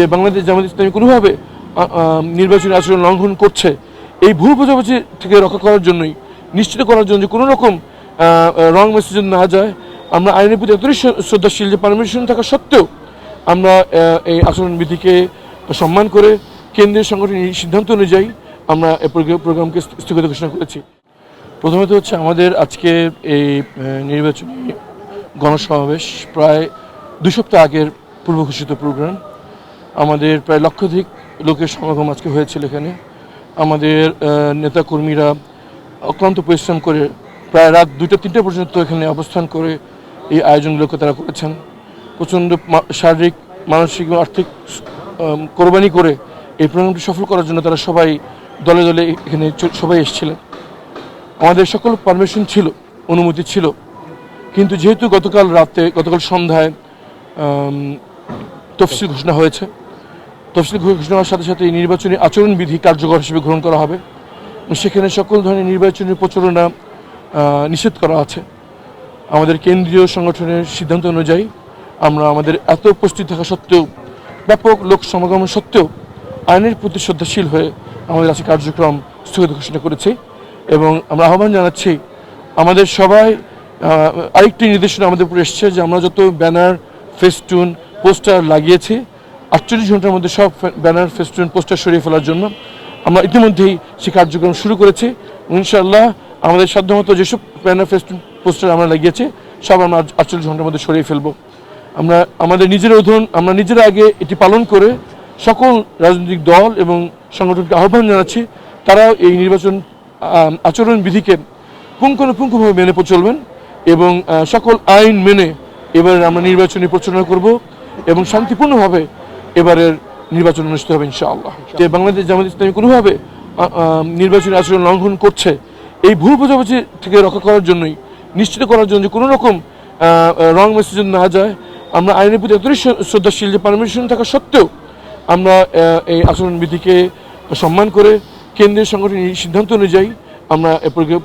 যে বাংলাদেশ জামাত ইসলামী কোনোভাবে নির্বাচনী আচরণ লঙ্ঘন করছে, এই ভুল বোঝাবুঝি থেকে রক্ষা করার জন্যই, নিশ্চিত করার জন্য যে কোনো রকম রং মেসেজ না যায়, আমরা আইনের প্রতি এতটাই শ্রদ্ধাশীল যে পারমিশন থাকা সত্ত্বেও আমরা এই আচরণবিধিকে সম্মান করে কেন্দ্রীয় সংগঠনের সিদ্ধান্ত অনুযায়ী আমরা প্রোগ্রামকে স্থগিত ঘোষণা করেছি। প্রথমত হচ্ছে আমাদের আজকে এই নির্বাচনী গণসমাবেশ প্রায় দুই সপ্তাহ আগের পূর্ব ঘোষিত প্রোগ্রাম। আমাদের প্রায় লক্ষাধিক লোকের সমাগম আজকে হয়েছিল এখানে। আমাদের নেতাকর্মীরা অক্লান্ত পরিশ্রম করে প্রায় রাত দুইটা, তিনটা পর্যন্ত এখানে অবস্থান করে এই আয়োজনগুলোকে তারা করেছেন। প্রচণ্ড শারীরিক, মানসিক আর্থিক কোরবানি করে এই প্রোগ্রামটি সফল করার জন্য তারা সবাই দলে দলে এখানে সবাই এসেছিলেন। আমাদের সকল পারমিশন ছিল, অনুমতি ছিল। কিন্তু যেহেতু গতকাল রাতে, গতকাল সন্ধ্যায় তফসিল ঘোষণা হয়েছে তফসিল ঘোষণা হওয়ার সাথে সাথে এই নির্বাচনী আচরণবিধি কার্যকর হিসেবে গ্রহণ করা হবে। সেখানে সকল ধরনের নির্বাচনী প্রচারণা নিষেধ করা আছে। আমাদের কেন্দ্রীয় সংগঠনের সিদ্ধান্ত অনুযায়ী আমরা আমাদের এত উপস্থিত থাকা সত্ত্বেও, ব্যাপক লোক সমাগম সত্ত্বেও আইনের প্রতি শ্রদ্ধাশীল হয়ে আমাদের আজকে কার্যক্রম স্থগিত ঘোষণা করেছি এবং আমরা আহ্বান জানাচ্ছি, আমাদের সবাই আরেকটি নির্দেশনা আমাদের উপরে এসছে যে আমরা যত ব্যানার, ফেস্টুন, পোস্টার লাগিয়েছি আটচল্লিশ ঘণ্টার মধ্যে সব ব্যানার, ফেস্টুন, পোস্টার সরিয়ে ফেলার জন্য আমরা ইতিমধ্যেই সে কার্যক্রম শুরু করেছি। ইনশাআল্লাহ আমাদের সাধ্যমতো যেসব ব্যানার, ফেস্টুন, পোস্টার আমরা লাগিয়েছি, সব আমরা আটচল্লিশ ঘণ্টার মধ্যে সরিয়ে ফেলব। আমরা, আমাদের নিজের উদাহরণ আমরা নিজেরা আগে এটি পালন করে সকল রাজনৈতিক দল এবং সংগঠনকে আহ্বান জানাচ্ছি তারাও এই নির্বাচন আচরণ বিধিকে পুঙ্খানুপুঙ্খভাবে মেনে চলবেন এবং সকল আইন মেনে এবার আমরা নির্বাচনী প্রচারণা করব এবং শান্তিপূর্ণভাবে এবারের নির্বাচন অনুষ্ঠিত হবে ইনশাআল্লাহ। যে বাংলাদেশ জামাত ইসলামী কোনোভাবে নির্বাচনী আচরণ লঙ্ঘন করছে, এই ভুল বোঝাবুঝি থেকে রক্ষা করার জন্যই, নিশ্চিত করার জন্য কোনো রকম রং মেসেজ না যায়, আমরা আইনের প্রতি এতটাই শ্রদ্ধাশীল যে পারমিশন থাকা সত্ত্বেও আমরা এই আচরণবিধিকে সম্মান করে কেন্দ্রীয় সংগঠনের সিদ্ধান্ত অনুযায়ী আমরা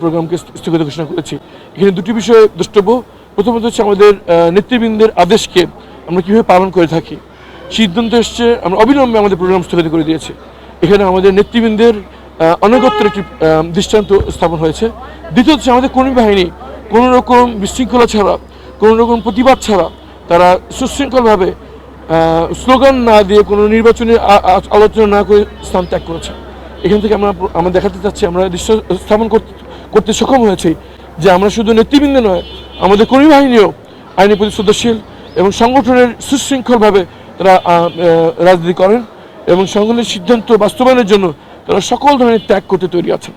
প্রোগ্রামকে স্থগিত ঘোষণা করেছি। এখানে দুটি বিষয়ে দ্রষ্টব্য। প্রথমত হচ্ছে আমাদের নেতৃবৃন্দের আদেশকে আমরা কীভাবে পালন করে থাকি। সিদ্ধান্ত এসছে, আমরা অবিলম্বে আমাদের প্রোগ্রাম স্থগিত করে দিয়েছি। এখানে আমাদের নেতৃবৃন্দের অনগত্যের একটি দৃষ্টান্ত স্থাপন হয়েছে। দ্বিতীয়ত হচ্ছে আমাদের কর্মী বাহিনী, কোনো রকম বিশৃঙ্খলা ছাড়া, কোনো রকম প্রতিবাদ ছাড়া, তারা সুশৃঙ্খলভাবে স্লোগান না দিয়ে কোনো নির্বাচনী আ- আ- আলোচনা না করে স্থান ত্যাগ করেছে। এখান থেকে আমরা আমরা দেখাতে চাচ্ছি, আমরা দৃশ্য স্থাপন করতে সক্ষম হয়েছি যে আমরা শুধু নেতৃবৃন্দ নয়, আমাদের কর্মী বাহিনীও আইনের প্রতি শ্রদ্ধাশীল এবং সংগঠনের সুশৃঙ্খলভাবে রাজনীতি করেন এবং সংগঠনের সিদ্ধান্ত বাস্তবায়নের জন্য তারা সকল ধরনের ত্যাগ করতে তৈরি আছেন।